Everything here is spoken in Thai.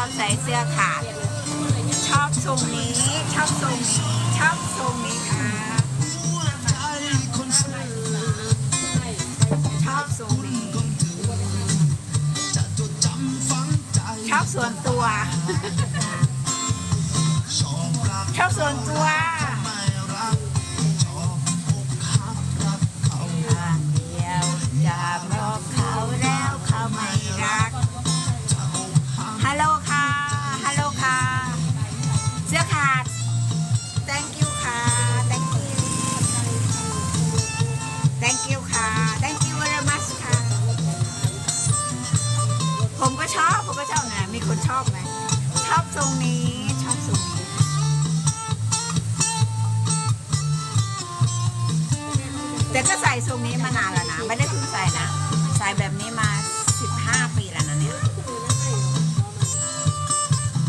อบใส่เสื้อขาด ชอบทรงนี้ ชอบทรงนี้ ชอบทรงนี้ค่ะชอบทรงนี้ ชอบส่วนตัว ชอบส่วนตัว คนชอบไหมชอบทรงนี้ชอบทรงนี้แต่ก็ใส่ทรงนี้มานานแล้วนะ ไม่ได้เพิ่งใส่นะ ใส่แบบนี้มา